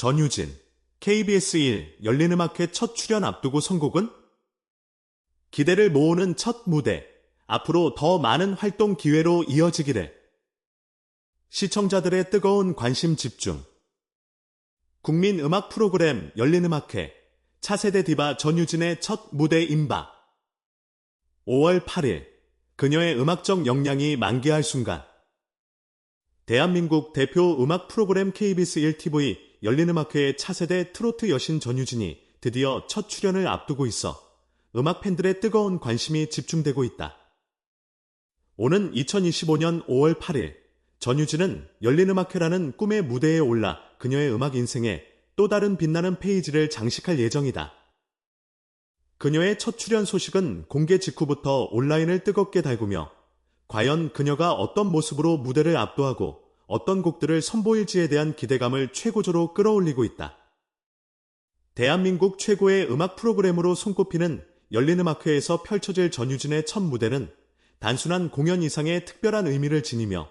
전유진, KBS 1 열린음악회 첫 출연 앞두고 선곡은? 기대를 모으는 첫 무대, 앞으로 더 많은 활동 기회로 이어지기를. 시청자들의 뜨거운 관심 집중. 국민 음악 프로그램 열린음악회 차세대 디바 전유진의 첫 무대 임박. 5월 8일 그녀의 음악적 역량이 만개할 순간 대한민국 대표 음악 프로그램 KBS 1TV 열린 음악회의 차세대 트로트 여신 전유진이 드디어 첫 출연을 앞두고 있어 음악 팬들의 뜨거운 관심이 집중되고 있다. 오는 2025년 5월 8일 전유진은 열린 음악회라는 꿈의 무대에 올라 그녀의 음악 인생에 또 다른 빛나는 페이지를 장식할 예정이다. 그녀의 첫 출연 소식은 공개 직후부터 온라인을 뜨겁게 달구며 과연 그녀가 어떤 모습으로 무대를 압도하고 어떤 곡들을 선보일지에 대한 기대감을 최고조로 끌어올리고 있다. 대한민국 최고의 음악 프로그램으로 손꼽히는 열린음악회에서 펼쳐질 전유진의 첫 무대는 단순한 공연 이상의 특별한 의미를 지니며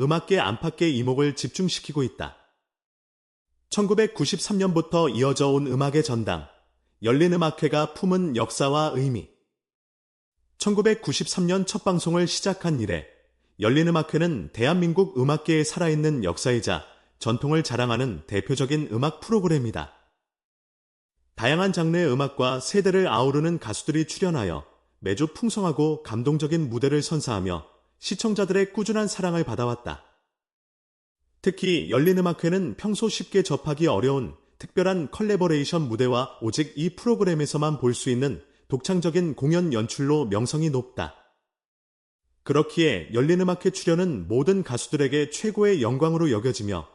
음악계 안팎의 이목을 집중시키고 있다. 1993년부터 이어져 온 음악의 전당, 열린음악회가 품은 역사와 의미. 1993년 첫 방송을 시작한 이래 열린음악회는 대한민국 음악계에 살아있는 역사이자 전통을 자랑하는 대표적인 음악 프로그램이다. 다양한 장르의 음악과 세대를 아우르는 가수들이 출연하여 매주 풍성하고 감동적인 무대를 선사하며 시청자들의 꾸준한 사랑을 받아왔다. 특히 열린음악회는 평소 쉽게 접하기 어려운 특별한 컬래버레이션 무대와 오직 이 프로그램에서만 볼 수 있는 독창적인 공연 연출로 명성이 높다. 그렇기에 열린음악회 출연은 모든 가수들에게 최고의 영광으로 여겨지며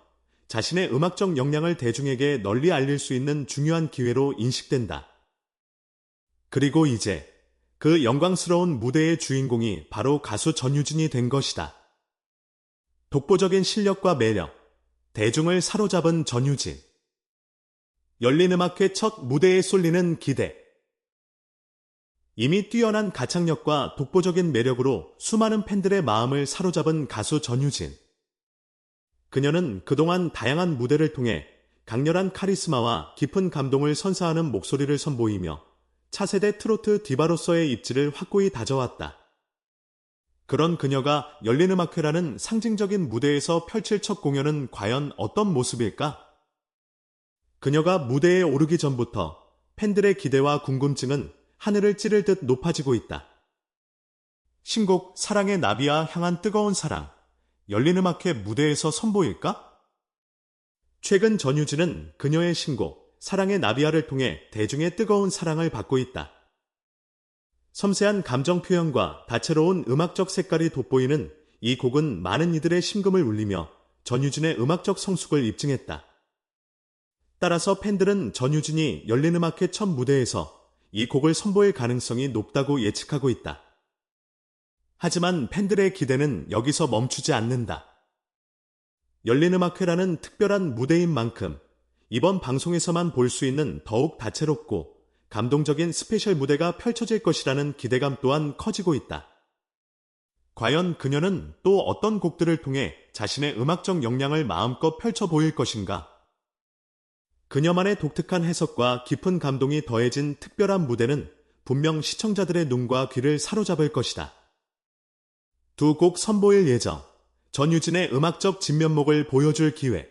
자신의 음악적 역량을 대중에게 널리 알릴 수 있는 중요한 기회로 인식된다. 그리고 이제 그 영광스러운 무대의 주인공이 바로 가수 전유진이 된 것이다. 독보적인 실력과 매력, 대중을 사로잡은 전유진. 열린음악회 첫 무대에 쏠리는 기대. 이미 뛰어난 가창력과 독보적인 매력으로 수많은 팬들의 마음을 사로잡은 가수 전유진. 그녀는 그동안 다양한 무대를 통해 강렬한 카리스마와 깊은 감동을 선사하는 목소리를 선보이며 차세대 트로트 디바로서의 입지를 확고히 다져왔다. 그런 그녀가 열린음악회라는 상징적인 무대에서 펼칠 첫 공연은 과연 어떤 모습일까? 그녀가 무대에 오르기 전부터 팬들의 기대와 궁금증은 하늘을 찌를 듯 높아지고 있다. 신곡 사랑의 나비와 향한 뜨거운 사랑, 열린음악회 무대에서 선보일까? 최근 전유진은 그녀의 신곡 사랑의 나비아를 통해 대중의 뜨거운 사랑을 받고 있다. 섬세한 감정 표현과 다채로운 음악적 색깔이 돋보이는 이 곡은 많은 이들의 심금을 울리며 전유진의 음악적 성숙을 입증했다. 따라서 팬들은 전유진이 열린음악회 첫 무대에서 이 곡을 선보일 가능성이 높다고 예측하고 있다. 하지만 팬들의 기대는 여기서 멈추지 않는다. 열린음악회라는 특별한 무대인 만큼 이번 방송에서만 볼 수 있는 더욱 다채롭고 감동적인 스페셜 무대가 펼쳐질 것이라는 기대감 또한 커지고 있다. 과연 그녀는 또 어떤 곡들을 통해 자신의 음악적 역량을 마음껏 펼쳐 보일 것인가? 그녀만의 독특한 해석과 깊은 감동이 더해진 특별한 무대는 분명 시청자들의 눈과 귀를 사로잡을 것이다. 두 곡 선보일 예정, 전유진의 음악적 진면목을 보여줄 기회.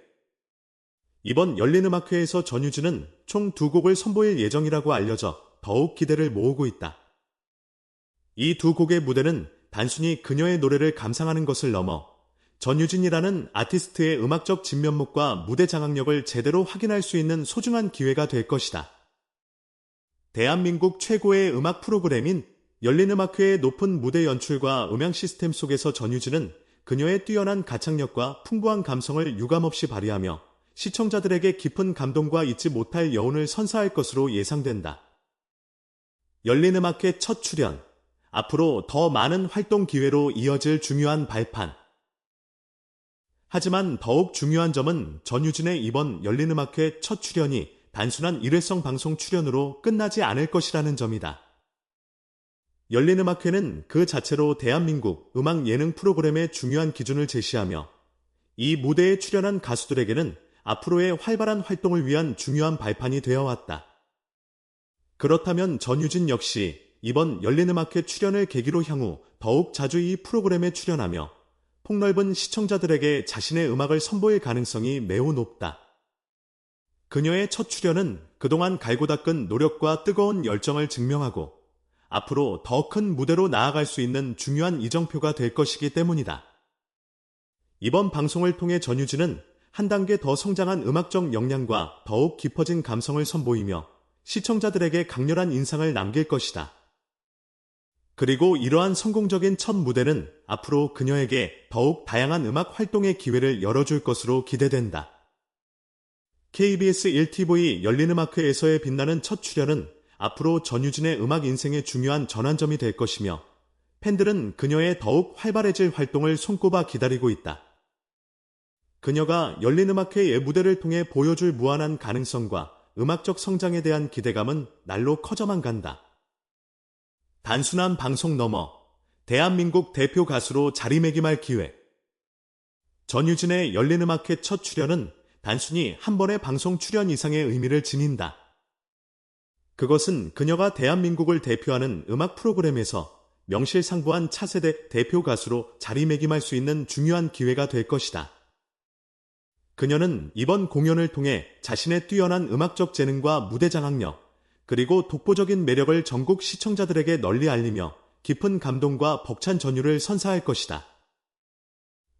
이번 열린음악회에서 전유진은 총 두 곡을 선보일 예정이라고 알려져 더욱 기대를 모으고 있다. 이 두 곡의 무대는 단순히 그녀의 노래를 감상하는 것을 넘어 전유진이라는 아티스트의 음악적 진면목과 무대 장악력을 제대로 확인할 수 있는 소중한 기회가 될 것이다. 대한민국 최고의 음악 프로그램인 열린음악회의 높은 무대 연출과 음향 시스템 속에서 전유진은 그녀의 뛰어난 가창력과 풍부한 감성을 유감없이 발휘하며 시청자들에게 깊은 감동과 잊지 못할 여운을 선사할 것으로 예상된다. 열린음악회 첫 출연, 앞으로 더 많은 활동 기회로 이어질 중요한 발판. 하지만 더욱 중요한 점은 전유진의 이번 열린음악회 첫 출연이 단순한 일회성 방송 출연으로 끝나지 않을 것이라는 점이다. 열린음악회는 그 자체로 대한민국 음악 예능 프로그램의 중요한 기준을 제시하며 이 무대에 출연한 가수들에게는 앞으로의 활발한 활동을 위한 중요한 발판이 되어 왔다. 그렇다면 전유진 역시 이번 열린음악회 출연을 계기로 향후 더욱 자주 이 프로그램에 출연하며 폭넓은 시청자들에게 자신의 음악을 선보일 가능성이 매우 높다. 그녀의 첫 출연은 그동안 갈고 닦은 노력과 뜨거운 열정을 증명하고 앞으로 더 큰 무대로 나아갈 수 있는 중요한 이정표가 될 것이기 때문이다. 이번 방송을 통해 전유진은 한 단계 더 성장한 음악적 역량과 더욱 깊어진 감성을 선보이며 시청자들에게 강렬한 인상을 남길 것이다. 그리고 이러한 성공적인 첫 무대는 앞으로 그녀에게 더욱 다양한 음악 활동의 기회를 열어줄 것으로 기대된다. KBS 1TV 열린음악회에서의 빛나는 첫 출연은 앞으로 전유진의 음악 인생의 중요한 전환점이 될 것이며 팬들은 그녀의 더욱 활발해질 활동을 손꼽아 기다리고 있다. 그녀가 열린음악회의 무대를 통해 보여줄 무한한 가능성과 음악적 성장에 대한 기대감은 날로 커져만 간다. 단순한 방송 넘어 대한민국 대표 가수로 자리매김할 기회. 전유진의 열린음악회 첫 출연은 단순히 한 번의 방송 출연 이상의 의미를 지닌다. 그것은 그녀가 대한민국을 대표하는 음악 프로그램에서 명실상부한 차세대 대표 가수로 자리매김할 수 있는 중요한 기회가 될 것이다. 그녀는 이번 공연을 통해 자신의 뛰어난 음악적 재능과 무대 장악력, 그리고 독보적인 매력을 전국 시청자들에게 널리 알리며 깊은 감동과 벅찬 전율을 선사할 것이다.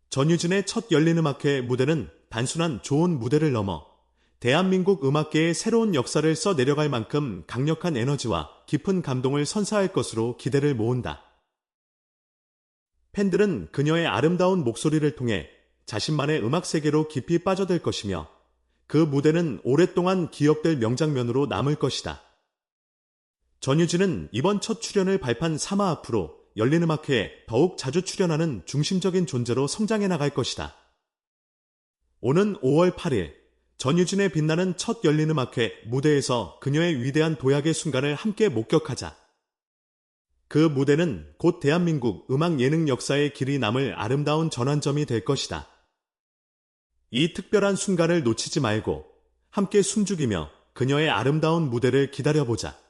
전유진의 첫 열린음악회 무대는 단순한 좋은 무대를 넘어 대한민국 음악계의 새로운 역사를 써 내려갈 만큼 강력한 에너지와 깊은 감동을 선사할 것으로 기대를 모은다. 팬들은 그녀의 아름다운 목소리를 통해 자신만의 음악 세계로 깊이 빠져들 것이며 그 무대는 오랫동안 기억될 명장면으로 남을 것이다. 전유진은 이번 첫 출연을 발판 3화 앞으로 열린음악회에 더욱 자주 출연하는 중심적인 존재로 성장해 나갈 것이다. 오는 5월 8일 전유진의 빛나는 첫 열린음악회 무대에서 그녀의 위대한 도약의 순간을 함께 목격하자. 그 무대는 곧 대한민국 음악 예능 역사의 길이 남을 아름다운 전환점이 될 것이다. 이 특별한 순간을 놓치지 말고 함께 숨죽이며 그녀의 아름다운 무대를 기다려보자.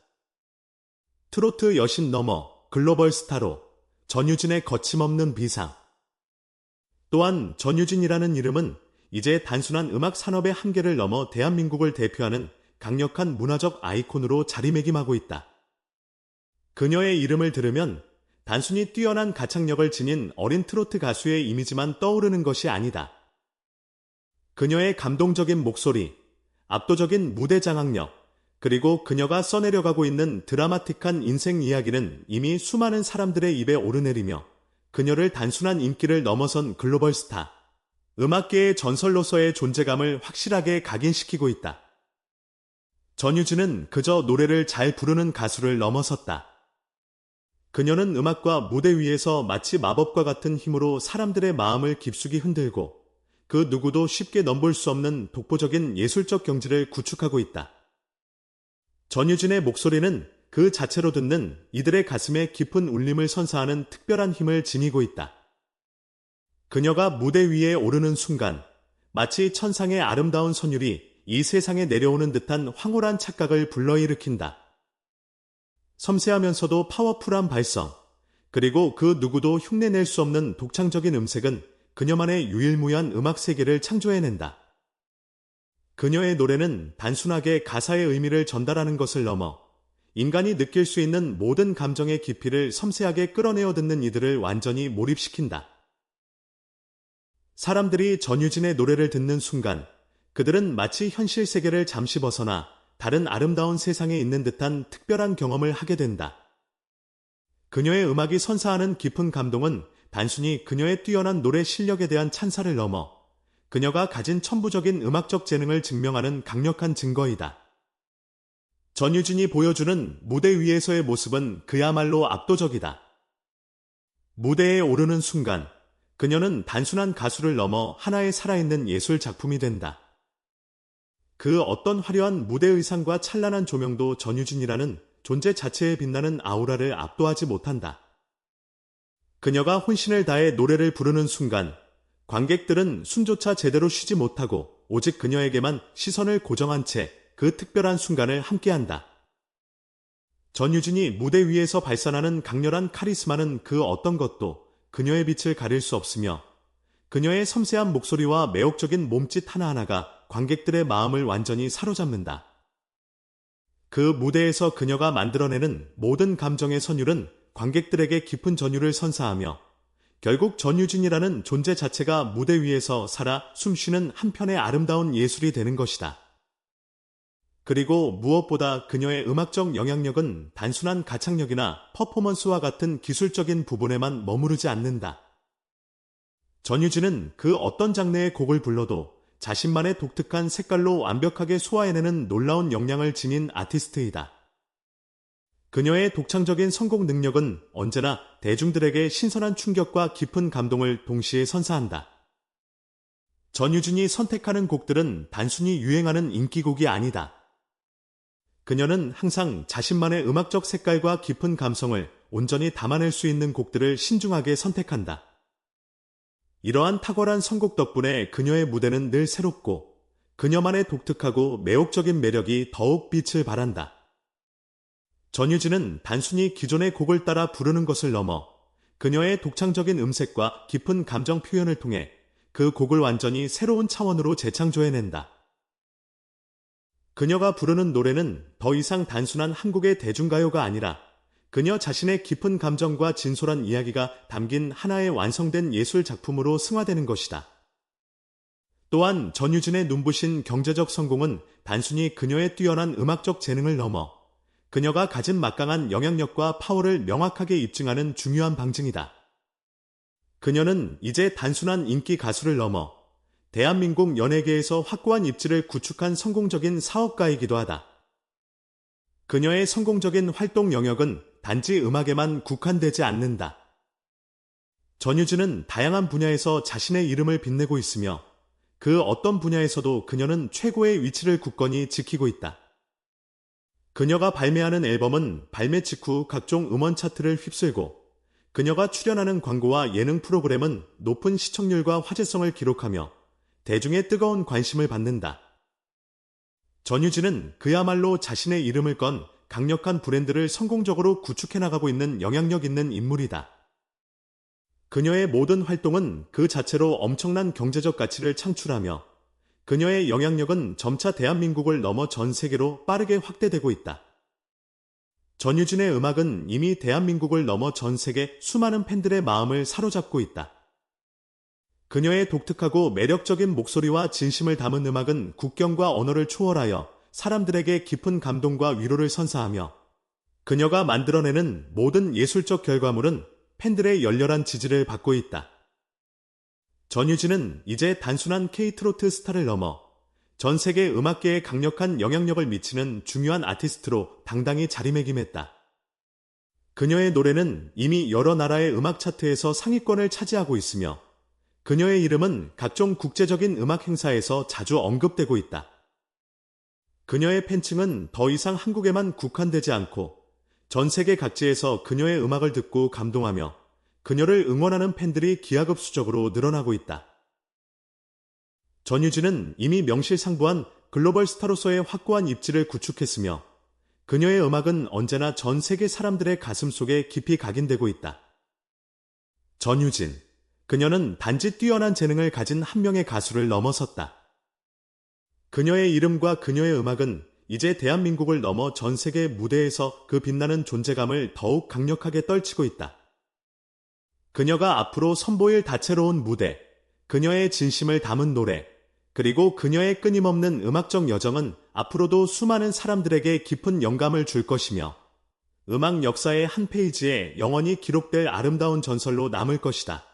트로트 여신 넘어 글로벌 스타로 전유진의 거침없는 비상. 또한 전유진이라는 이름은 이제 단순한 음악 산업의 한계를 넘어 대한민국을 대표하는 강력한 문화적 아이콘으로 자리매김하고 있다. 그녀의 이름을 들으면 단순히 뛰어난 가창력을 지닌 어린 트로트 가수의 이미지만 떠오르는 것이 아니다. 그녀의 감동적인 목소리, 압도적인 무대 장악력, 그리고 그녀가 써내려가고 있는 드라마틱한 인생 이야기는 이미 수많은 사람들의 입에 오르내리며 그녀를 단순한 인기를 넘어선 글로벌 스타, 음악계의 전설로서의 존재감을 확실하게 각인시키고 있다. 전유진은 그저 노래를 잘 부르는 가수를 넘어섰다. 그녀는 음악과 무대 위에서 마치 마법과 같은 힘으로 사람들의 마음을 깊숙이 흔들고 그 누구도 쉽게 넘볼 수 없는 독보적인 예술적 경지를 구축하고 있다. 전유진의 목소리는 그 자체로 듣는 이들의 가슴에 깊은 울림을 선사하는 특별한 힘을 지니고 있다. 그녀가 무대 위에 오르는 순간 마치 천상의 아름다운 선율이 이 세상에 내려오는 듯한 황홀한 착각을 불러일으킨다. 섬세하면서도 파워풀한 발성, 그리고 그 누구도 흉내낼 수 없는 독창적인 음색은 그녀만의 유일무이한 음악 세계를 창조해낸다. 그녀의 노래는 단순하게 가사의 의미를 전달하는 것을 넘어 인간이 느낄 수 있는 모든 감정의 깊이를 섬세하게 끌어내어 듣는 이들을 완전히 몰입시킨다. 사람들이 전유진의 노래를 듣는 순간 그들은 마치 현실 세계를 잠시 벗어나 다른 아름다운 세상에 있는 듯한 특별한 경험을 하게 된다. 그녀의 음악이 선사하는 깊은 감동은 단순히 그녀의 뛰어난 노래 실력에 대한 찬사를 넘어 그녀가 가진 천부적인 음악적 재능을 증명하는 강력한 증거이다. 전유진이 보여주는 무대 위에서의 모습은 그야말로 압도적이다. 무대에 오르는 순간 그녀는 단순한 가수를 넘어 하나의 살아있는 예술 작품이 된다. 그 어떤 화려한 무대 의상과 찬란한 조명도 전유진이라는 존재 자체에 빛나는 아우라를 압도하지 못한다. 그녀가 혼신을 다해 노래를 부르는 순간 관객들은 숨조차 제대로 쉬지 못하고 오직 그녀에게만 시선을 고정한 채 그 특별한 순간을 함께한다. 전유진이 무대 위에서 발산하는 강렬한 카리스마는 그 어떤 것도 그녀의 빛을 가릴 수 없으며 그녀의 섬세한 목소리와 매혹적인 몸짓 하나하나가 관객들의 마음을 완전히 사로잡는다. 그 무대에서 그녀가 만들어내는 모든 감정의 선율은 관객들에게 깊은 전율을 선사하며 결국 전유진이라는 존재 자체가 무대 위에서 살아 숨쉬는 한편의 아름다운 예술이 되는 것이다. 그리고 무엇보다 그녀의 음악적 영향력은 단순한 가창력이나 퍼포먼스와 같은 기술적인 부분에만 머무르지 않는다. 전유진은 그 어떤 장르의 곡을 불러도 자신만의 독특한 색깔로 완벽하게 소화해내는 놀라운 역량을 지닌 아티스트이다. 그녀의 독창적인 선곡 능력은 언제나 대중들에게 신선한 충격과 깊은 감동을 동시에 선사한다. 전유진이 선택하는 곡들은 단순히 유행하는 인기곡이 아니다. 그녀는 항상 자신만의 음악적 색깔과 깊은 감성을 온전히 담아낼 수 있는 곡들을 신중하게 선택한다. 이러한 탁월한 선곡 덕분에 그녀의 무대는 늘 새롭고 그녀만의 독특하고 매혹적인 매력이 더욱 빛을 발한다. 전유진은 단순히 기존의 곡을 따라 부르는 것을 넘어 그녀의 독창적인 음색과 깊은 감정 표현을 통해 그 곡을 완전히 새로운 차원으로 재창조해낸다. 그녀가 부르는 노래는 더 이상 단순한 한국의 대중가요가 아니라 그녀 자신의 깊은 감정과 진솔한 이야기가 담긴 하나의 완성된 예술 작품으로 승화되는 것이다. 또한 전유진의 눈부신 경제적 성공은 단순히 그녀의 뛰어난 음악적 재능을 넘어 그녀가 가진 막강한 영향력과 파워를 명확하게 입증하는 중요한 방증이다. 그녀는 이제 단순한 인기 가수를 넘어 대한민국 연예계에서 확고한 입지를 구축한 성공적인 사업가이기도 하다. 그녀의 성공적인 활동 영역은 단지 음악에만 국한되지 않는다. 전유진은 다양한 분야에서 자신의 이름을 빛내고 있으며 그 어떤 분야에서도 그녀는 최고의 위치를 굳건히 지키고 있다. 그녀가 발매하는 앨범은 발매 직후 각종 음원 차트를 휩쓸고 그녀가 출연하는 광고와 예능 프로그램은 높은 시청률과 화제성을 기록하며 대중의 뜨거운 관심을 받는다. 전유진은 그야말로 자신의 이름을 건 강력한 브랜드를 성공적으로 구축해 나가고 있는 영향력 있는 인물이다. 그녀의 모든 활동은 그 자체로 엄청난 경제적 가치를 창출하며 그녀의 영향력은 점차 대한민국을 넘어 전 세계로 빠르게 확대되고 있다. 전유진의 음악은 이미 대한민국을 넘어 전 세계 수많은 팬들의 마음을 사로잡고 있다. 그녀의 독특하고 매력적인 목소리와 진심을 담은 음악은 국경과 언어를 초월하여 사람들에게 깊은 감동과 위로를 선사하며 그녀가 만들어내는 모든 예술적 결과물은 팬들의 열렬한 지지를 받고 있다. 전유진은 이제 단순한 K-트로트 스타를 넘어 전 세계 음악계에 강력한 영향력을 미치는 중요한 아티스트로 당당히 자리매김했다. 그녀의 노래는 이미 여러 나라의 음악 차트에서 상위권을 차지하고 있으며 그녀의 이름은 각종 국제적인 음악 행사에서 자주 언급되고 있다. 그녀의 팬층은 더 이상 한국에만 국한되지 않고 전 세계 각지에서 그녀의 음악을 듣고 감동하며 그녀를 응원하는 팬들이 기하급수적으로 늘어나고 있다. 전유진은 이미 명실상부한 글로벌 스타로서의 확고한 입지를 구축했으며 그녀의 음악은 언제나 전 세계 사람들의 가슴 속에 깊이 각인되고 있다. 전유진. 그녀는 단지 뛰어난 재능을 가진 한 명의 가수를 넘어섰다. 그녀의 이름과 그녀의 음악은 이제 대한민국을 넘어 전 세계 무대에서 그 빛나는 존재감을 더욱 강력하게 떨치고 있다. 그녀가 앞으로 선보일 다채로운 무대, 그녀의 진심을 담은 노래, 그리고 그녀의 끊임없는 음악적 여정은 앞으로도 수많은 사람들에게 깊은 영감을 줄 것이며 음악 역사의 한 페이지에 영원히 기록될 아름다운 전설로 남을 것이다.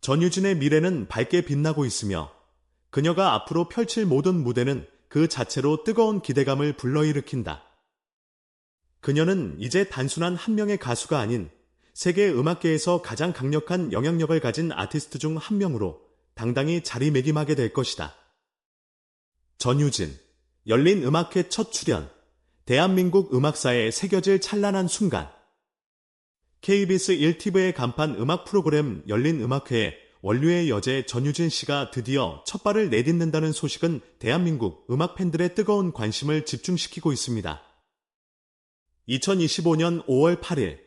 전유진의 미래는 밝게 빛나고 있으며 그녀가 앞으로 펼칠 모든 무대는 그 자체로 뜨거운 기대감을 불러일으킨다. 그녀는 이제 단순한 한 명의 가수가 아닌 세계 음악계에서 가장 강력한 영향력을 가진 아티스트 중 한 명으로 당당히 자리매김하게 될 것이다. 전유진, 열린 음악회 첫 출연, 대한민국 음악사에 새겨질 찬란한 순간. KBS 1TV의 간판 음악 프로그램 열린 음악회에 원류의 여제 전유진 씨가 드디어 첫 발을 내딛는다는 소식은 대한민국 음악 팬들의 뜨거운 관심을 집중시키고 있습니다. 2025년 5월 8일,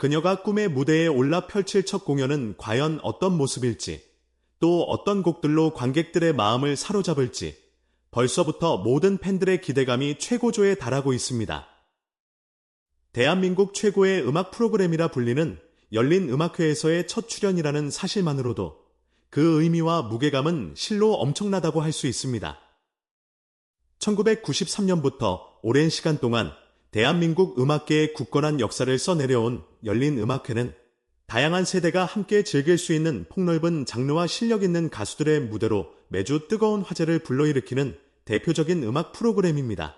그녀가 꿈의 무대에 올라 펼칠 첫 공연은 과연 어떤 모습일지, 또 어떤 곡들로 관객들의 마음을 사로잡을지, 벌써부터 모든 팬들의 기대감이 최고조에 달하고 있습니다. 대한민국 최고의 음악 프로그램이라 불리는 열린 음악회에서의 첫 출연이라는 사실만으로도 그 의미와 무게감은 실로 엄청나다고 할 수 있습니다. 1993년부터 오랜 시간 동안 대한민국 음악계의 굳건한 역사를 써내려온 열린 음악회는 다양한 세대가 함께 즐길 수 있는 폭넓은 장르와 실력 있는 가수들의 무대로 매주 뜨거운 화제를 불러일으키는 대표적인 음악 프로그램입니다.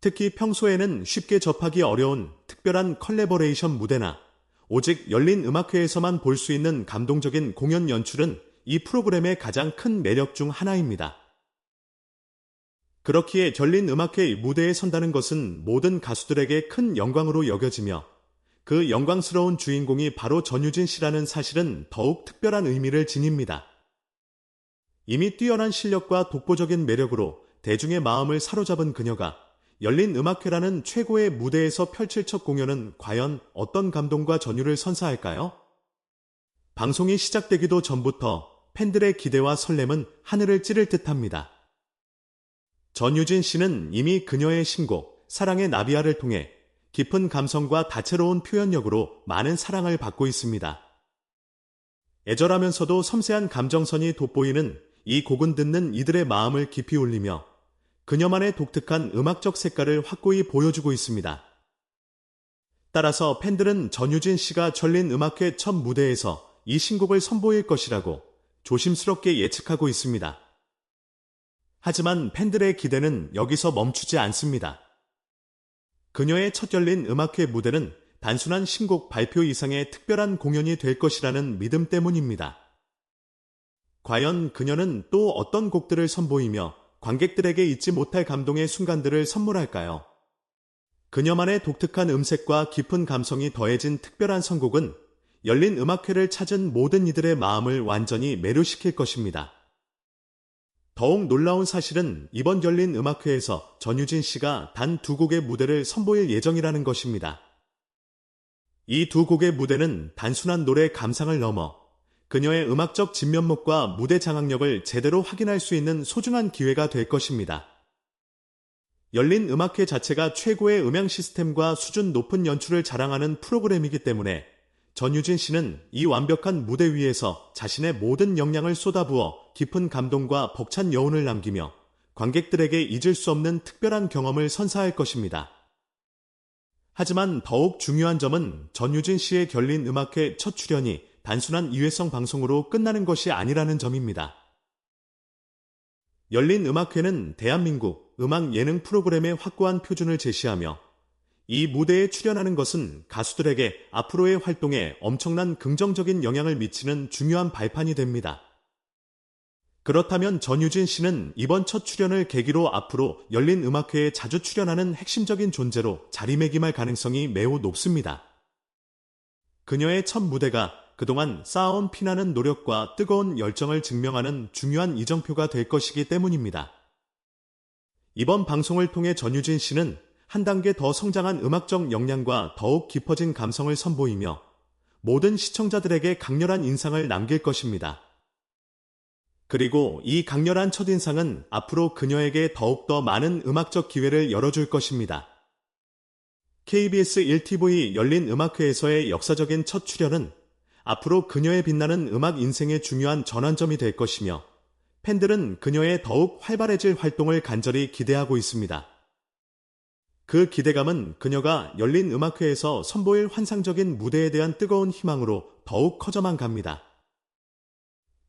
특히 평소에는 쉽게 접하기 어려운 특별한 컬래버레이션 무대나 오직 열린 음악회에서만 볼 수 있는 감동적인 공연 연출은 이 프로그램의 가장 큰 매력 중 하나입니다. 그렇기에 열린 음악회 무대에 선다는 것은 모든 가수들에게 큰 영광으로 여겨지며 그 영광스러운 주인공이 바로 전유진 씨라는 사실은 더욱 특별한 의미를 지닙니다. 이미 뛰어난 실력과 독보적인 매력으로 대중의 마음을 사로잡은 그녀가 열린 음악회라는 최고의 무대에서 펼칠 첫 공연은 과연 어떤 감동과 전율을 선사할까요? 방송이 시작되기도 전부터 팬들의 기대와 설렘은 하늘을 찌를 듯 합니다. 전유진 씨는 이미 그녀의 신곡 사랑의 나비아를 통해 깊은 감성과 다채로운 표현력으로 많은 사랑을 받고 있습니다. 애절하면서도 섬세한 감정선이 돋보이는 이 곡은 듣는 이들의 마음을 깊이 울리며 그녀만의 독특한 음악적 색깔을 확고히 보여주고 있습니다. 따라서 팬들은 전유진 씨가 전린 음악회 첫 무대에서 이 신곡을 선보일 것이라고 조심스럽게 예측하고 있습니다. 하지만 팬들의 기대는 여기서 멈추지 않습니다. 그녀의 첫 열린 음악회 무대는 단순한 신곡 발표 이상의 특별한 공연이 될 것이라는 믿음 때문입니다. 과연 그녀는 또 어떤 곡들을 선보이며 관객들에게 잊지 못할 감동의 순간들을 선물할까요? 그녀만의 독특한 음색과 깊은 감성이 더해진 특별한 선곡은 열린 음악회를 찾은 모든 이들의 마음을 완전히 매료시킬 것입니다. 더욱 놀라운 사실은 이번 열린 음악회에서 전유진 씨가 단 두 곡의 무대를 선보일 예정이라는 것입니다. 이 두 곡의 무대는 단순한 노래 감상을 넘어 그녀의 음악적 진면목과 무대 장악력을 제대로 확인할 수 있는 소중한 기회가 될 것입니다. 열린 음악회 자체가 최고의 음향 시스템과 수준 높은 연출을 자랑하는 프로그램이기 때문에 전유진 씨는 이 완벽한 무대 위에서 자신의 모든 역량을 쏟아부어 깊은 감동과 벅찬 여운을 남기며 관객들에게 잊을 수 없는 특별한 경험을 선사할 것입니다. 하지만 더욱 중요한 점은 전유진 씨의 결린 음악회 첫 출연이 단순한 이회성 방송으로 끝나는 것이 아니라는 점입니다. 열린 음악회는 대한민국 음악 예능 프로그램의 확고한 표준을 제시하며 이 무대에 출연하는 것은 가수들에게 앞으로의 활동에 엄청난 긍정적인 영향을 미치는 중요한 발판이 됩니다. 그렇다면 전유진 씨는 이번 첫 출연을 계기로 앞으로 열린 음악회에 자주 출연하는 핵심적인 존재로 자리매김할 가능성이 매우 높습니다. 그녀의 첫 무대가 그동안 쌓아온 피나는 노력과 뜨거운 열정을 증명하는 중요한 이정표가 될 것이기 때문입니다. 이번 방송을 통해 전유진 씨는 한 단계 더 성장한 음악적 역량과 더욱 깊어진 감성을 선보이며 모든 시청자들에게 강렬한 인상을 남길 것입니다. 그리고 이 강렬한 첫인상은 앞으로 그녀에게 더욱더 많은 음악적 기회를 열어줄 것입니다. KBS 1TV 열린 음악회에서의 역사적인 첫 출연은 앞으로 그녀의 빛나는 음악 인생의 중요한 전환점이 될 것이며 팬들은 그녀의 더욱 활발해질 활동을 간절히 기대하고 있습니다. 그 기대감은 그녀가 열린 음악회에서 선보일 환상적인 무대에 대한 뜨거운 희망으로 더욱 커져만 갑니다.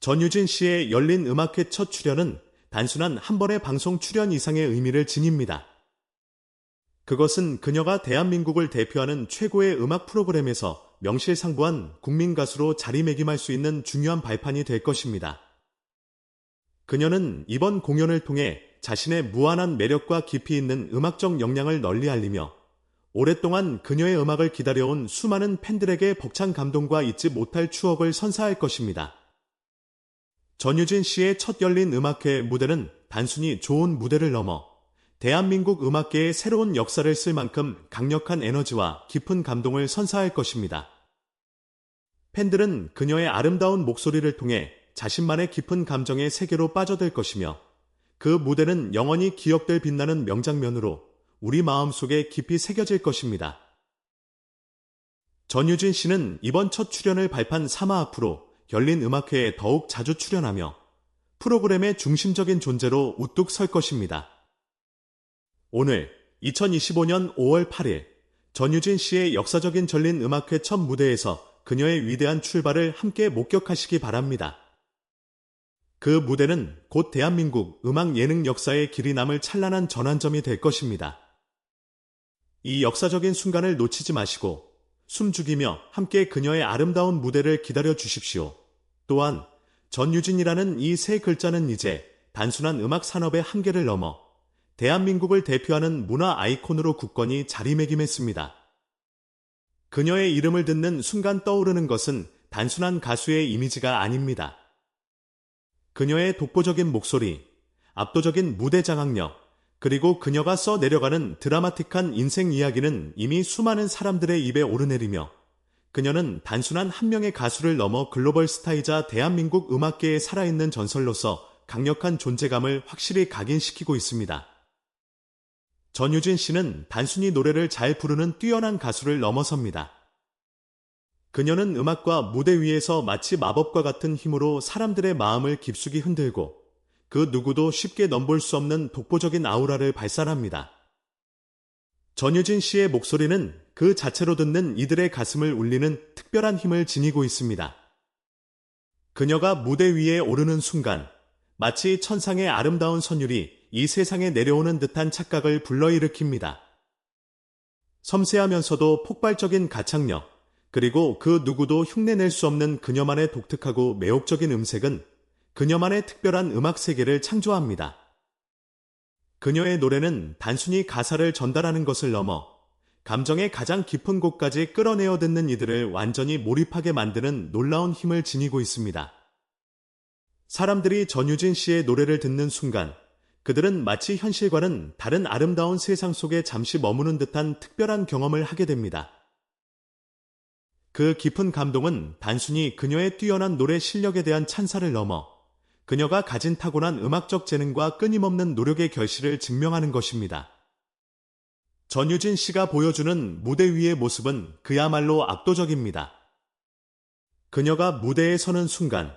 전유진 씨의 열린 음악회 첫 출연은 단순한 한 번의 방송 출연 이상의 의미를 지닙니다. 그것은 그녀가 대한민국을 대표하는 최고의 음악 프로그램에서 명실상부한 국민 가수로 자리매김할 수 있는 중요한 발판이 될 것입니다. 그녀는 이번 공연을 통해 자신의 무한한 매력과 깊이 있는 음악적 역량을 널리 알리며 오랫동안 그녀의 음악을 기다려온 수많은 팬들에게 벅찬 감동과 잊지 못할 추억을 선사할 것입니다. 전유진 씨의 첫 열린 음악회 무대는 단순히 좋은 무대를 넘어 대한민국 음악계의 새로운 역사를 쓸 만큼 강력한 에너지와 깊은 감동을 선사할 것입니다. 팬들은 그녀의 아름다운 목소리를 통해 자신만의 깊은 감정의 세계로 빠져들 것이며 그 무대는 영원히 기억될 빛나는 명장면으로 우리 마음속에 깊이 새겨질 것입니다. 전유진 씨는 이번 첫 출연을 발판 3화 앞으로 열린 음악회에 더욱 자주 출연하며 프로그램의 중심적인 존재로 우뚝 설 것입니다. 오늘 2025년 5월 8일 전유진 씨의 역사적인 전린 음악회 첫 무대에서 그녀의 위대한 출발을 함께 목격하시기 바랍니다. 그 무대는 곧 대한민국 음악 예능 역사의 길이 남을 찬란한 전환점이 될 것입니다. 이 역사적인 순간을 놓치지 마시고 숨 죽이며 함께 그녀의 아름다운 무대를 기다려 주십시오. 또한 전유진이라는 이 세 글자는 이제 단순한 음악 산업의 한계를 넘어 대한민국을 대표하는 문화 아이콘으로 굳건히 자리매김했습니다. 그녀의 이름을 듣는 순간 떠오르는 것은 단순한 가수의 이미지가 아닙니다. 그녀의 독보적인 목소리, 압도적인 무대 장악력, 그리고 그녀가 써 내려가는 드라마틱한 인생 이야기는 이미 수많은 사람들의 입에 오르내리며 그녀는 단순한 한 명의 가수를 넘어 글로벌 스타이자 대한민국 음악계에 살아있는 전설로서 강력한 존재감을 확실히 각인시키고 있습니다. 전유진 씨는 단순히 노래를 잘 부르는 뛰어난 가수를 넘어섭니다. 그녀는 음악과 무대 위에서 마치 마법과 같은 힘으로 사람들의 마음을 깊숙이 흔들고 그 누구도 쉽게 넘볼 수 없는 독보적인 아우라를 발산합니다. 전유진 씨의 목소리는 그 자체로 듣는 이들의 가슴을 울리는 특별한 힘을 지니고 있습니다. 그녀가 무대 위에 오르는 순간 마치 천상의 아름다운 선율이 이 세상에 내려오는 듯한 착각을 불러일으킵니다. 섬세하면서도 폭발적인 가창력, 그리고 그 누구도 흉내낼 수 없는 그녀만의 독특하고 매혹적인 음색은 그녀만의 특별한 음악 세계를 창조합니다. 그녀의 노래는 단순히 가사를 전달하는 것을 넘어 감정의 가장 깊은 곳까지 끌어내어 듣는 이들을 완전히 몰입하게 만드는 놀라운 힘을 지니고 있습니다. 사람들이 전유진 씨의 노래를 듣는 순간 그들은 마치 현실과는 다른 아름다운 세상 속에 잠시 머무는 듯한 특별한 경험을 하게 됩니다. 그 깊은 감동은 단순히 그녀의 뛰어난 노래 실력에 대한 찬사를 넘어 그녀가 가진 타고난 음악적 재능과 끊임없는 노력의 결실을 증명하는 것입니다. 전유진 씨가 보여주는 무대 위의 모습은 그야말로 압도적입니다. 그녀가 무대에 서는 순간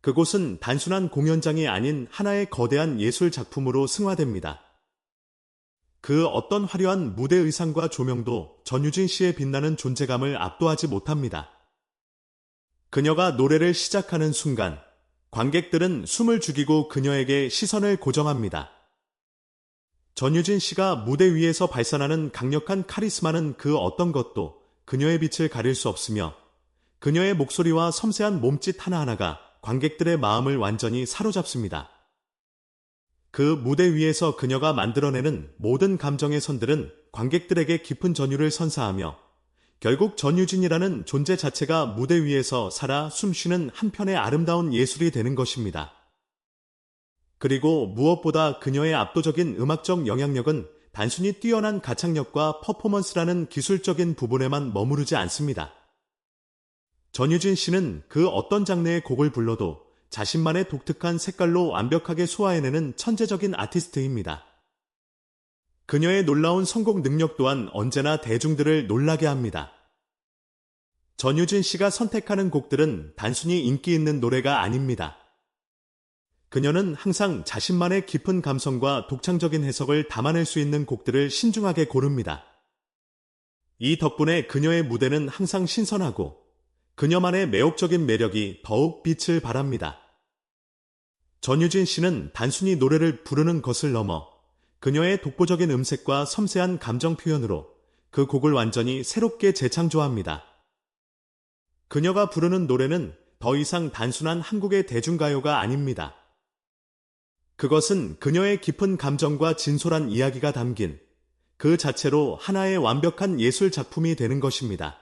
그곳은 단순한 공연장이 아닌 하나의 거대한 예술 작품으로 승화됩니다. 그 어떤 화려한 무대 의상과 조명도 전유진 씨의 빛나는 존재감을 압도하지 못합니다. 그녀가 노래를 시작하는 순간 관객들은 숨을 죽이고 그녀에게 시선을 고정합니다. 전유진 씨가 무대 위에서 발산하는 강력한 카리스마는 그 어떤 것도 그녀의 빛을 가릴 수 없으며 그녀의 목소리와 섬세한 몸짓 하나하나가 관객들의 마음을 완전히 사로잡습니다. 그 무대 위에서 그녀가 만들어내는 모든 감정의 선들은 관객들에게 깊은 전율을 선사하며 결국 전유진이라는 존재 자체가 무대 위에서 살아 숨쉬는 한편의 아름다운 예술이 되는 것입니다. 그리고 무엇보다 그녀의 압도적인 음악적 영향력은 단순히 뛰어난 가창력과 퍼포먼스라는 기술적인 부분에만 머무르지 않습니다. 전유진 씨는 그 어떤 장르의 곡을 불러도 자신만의 독특한 색깔로 완벽하게 소화해내는 천재적인 아티스트입니다. 그녀의 놀라운 성공 능력 또한 언제나 대중들을 놀라게 합니다. 전유진 씨가 선택하는 곡들은 단순히 인기 있는 노래가 아닙니다. 그녀는 항상 자신만의 깊은 감성과 독창적인 해석을 담아낼 수 있는 곡들을 신중하게 고릅니다. 이 덕분에 그녀의 무대는 항상 신선하고 그녀만의 매혹적인 매력이 더욱 빛을 발합니다. 전유진 씨는 단순히 노래를 부르는 것을 넘어 그녀의 독보적인 음색과 섬세한 감정 표현으로 그 곡을 완전히 새롭게 재창조합니다. 그녀가 부르는 노래는 더 이상 단순한 한국의 대중가요가 아닙니다. 그것은 그녀의 깊은 감정과 진솔한 이야기가 담긴 그 자체로 하나의 완벽한 예술 작품이 되는 것입니다.